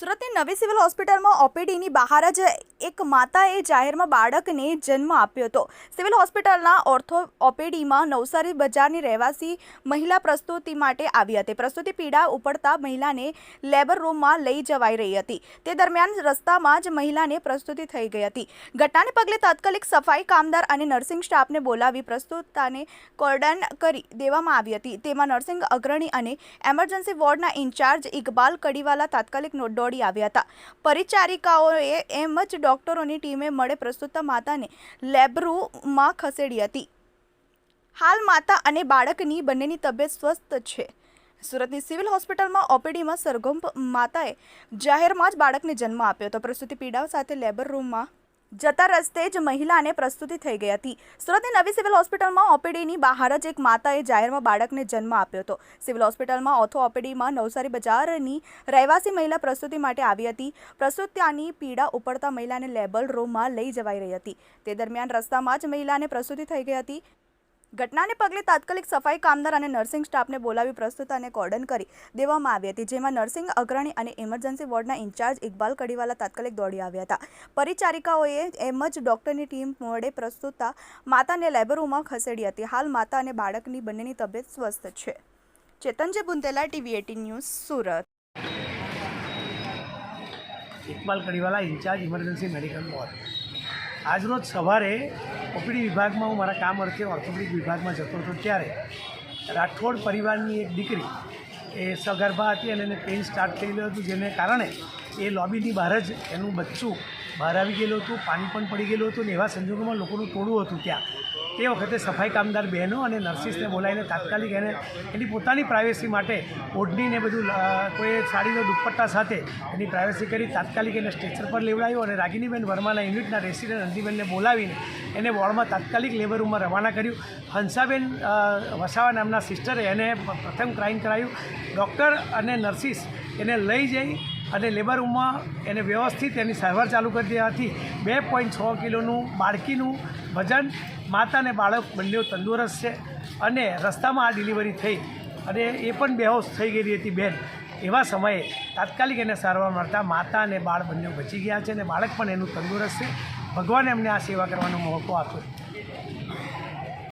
સુરતની નવી સિવિલ હોસ્પિટલમાં ઓપીડીની બહાર જ એક માતાએ જાહેરમાં બાળકને જન્મ આપ્યો હતો. સિવિલ હોસ્પિટલના ઓર્થો ઓપીડીમાં નવસારી બજારની રહેવાસી મહિલા પ્રસ્તુતિ માટે આવી હતી. પ્રસ્તુતિ પીડા ઉપડતા મહિલાને લેબર રૂમમાં લઈ જવાઈ રહી હતી. તે દરમિયાન રસ્તામાં જ મહિલાને પ્રસ્તુતિ થઈ ગઈ હતી. ઘટનાને પગલે તાત્કાલિક સફાઈ કામદાર અને નર્સિંગ સ્ટાફને બોલાવી પ્રસ્તુતાને કોર્ડન કરી દેવામાં આવી હતી. તેમાં નર્સિંગ અગ્રણી અને એમરજન્સી વોર્ડના ઇન્ચાર્જ ઇકબાલ કડીવાલા તાત્કાલિક નો- દોડી આવ્યા હતા. પરિચારિકાઓએ એમ જ ડોક્ટરોની ટીમે મળે પ્રસ્તુતા માતાને લેબરૂમાં ખસેડી હતી. હાલ માતા અને બાળકની બંનેની તબિયત સ્વસ્થ છે. સુરતની સિવિલ હોસ્પિટલમાં ઓપીડીમાં સરગમ માતાએ જાહેરમાં જ બાળકને જન્મ આપ્યો હતો. પ્રસૂતિ પીડાઓ સાથે લેબર રૂમમાં જતા રસ્તે જ મહિલાને પ્રસ્તુતિ થઈ ગઈ હતી. સુરતની નવી સિવિલ હોસ્પિટલમાં ઓપીડીની બહાર જ એક માતાએ જાહેરમાં બાળકને જન્મ આપ્યો હતો. સિવિલ હોસ્પિટલમાં ઓથો ઓપીડીમાં નવસારી બજારની રહેવાસી મહિલા પ્રસ્તુતિ માટે આવી હતી. પ્રસૂત્યાની પીડા ઉપડતા મહિલાને લેબલ રૂમમાં લઈ જવાઈ રહી હતી. તે દરમિયાન રસ્તામાં જ મહિલાને પ્રસ્તુતિ થઈ ગઈ હતી. ઘટનાને પગલે તાત્કાલિક સફાઈ કામદાર અને નર્સિંગ સ્ટાફને બોલાવી પ્રસ્તુત અને કોર્ડન કરી દેવામાં આવી હતી, જેમાં નર્સિંગ અગ્રણી અને ઇમરજન્સી વોર્ડના ઇન્ચાર્જ ઇકબાલ કડીવાલા તાત્કાલિક દોડી આવ્યા હતા. પરિચારિકાઓએ એમ જ ડોક્ટરની ટીમ મોડે પ્રસ્તુતા માતાને લેબરૂમાં ખસેડી હતી. હાલ માતા અને બાળકની બંનેની તબિયત સ્વસ્થ છે. Chetanji Bundela, TV eighteen news, Surat. Iqbal Kadiwala, incharge emergency medical ward. આજરોજ સવારે ઓપીડી વિભાગમાં હું મારા કામ અર્થે ઓર્થોપેડિક વિભાગમાં જતો હતો ત્યારે. રાઠોડ પરિવારની એક દીકરી એ સગર્ભા હતી અને એને પેઇન સ્ટાર્ટ થયેલું હતું, જેને કારણે એ લોબીની બહાર જ એનું બચ્ચું બહાર આવી ગયેલું હતું, પાણી પણ પડી ગયેલું હતું ને એવા સંજોગોમાં લોકોનું ટોળું હતું ત્યાં. તે વખતે સફાઈ કામદાર બહેનો અને નર્સિસને બોલાવીને તાત્કાલિક એને એની પોતાની પ્રાઇવેસી માટે ઓઢણીને બધું કોઈ સાડીનો દુપટ્ટા સાથે એની પ્રાઇવેસી કરી તાત્કાલિક એને સ્ટ્રેચર પર લેવડાવ્યો અને રાગિનીબેન વર્માના યુનિટના રેસિડેન્ટ અંતિબેનને બોલાવીને એને વોર્ડમાં તાત્કાલિક લેબર રૂમમાં રવાના કર્યું. હંસાબેન વસાવા નામના સિસ્ટરે એને પ્રથમ ક્રાઇમ કરાયું. ડૉક્ટર અને નર્સિસ એને લઈ જઈ અને લેબર રૂમમાં એને વ્યવસ્થિત એની સારવાર ચાલુ કરી દેવાથી બે પોઈન્ટ છ કિલોનું બાળકીનું વજન માતા અને બાળક બંને તંદુરસ્ત છે અને રસ્તામાં આ ડિલિવરી થઈ. અને એ પણ બેહોશ થઈ ગયેલી હતી બેન. એવા સમયે તાત્કાલિક એને સારવાર મળતા માતા અને બાળ બંને બચી ગયા છે અને બાળક પણ એનું તંદુરસ્ત છે. ભગવાને એમને આ સેવા કરવાનો મોકો આપ્યો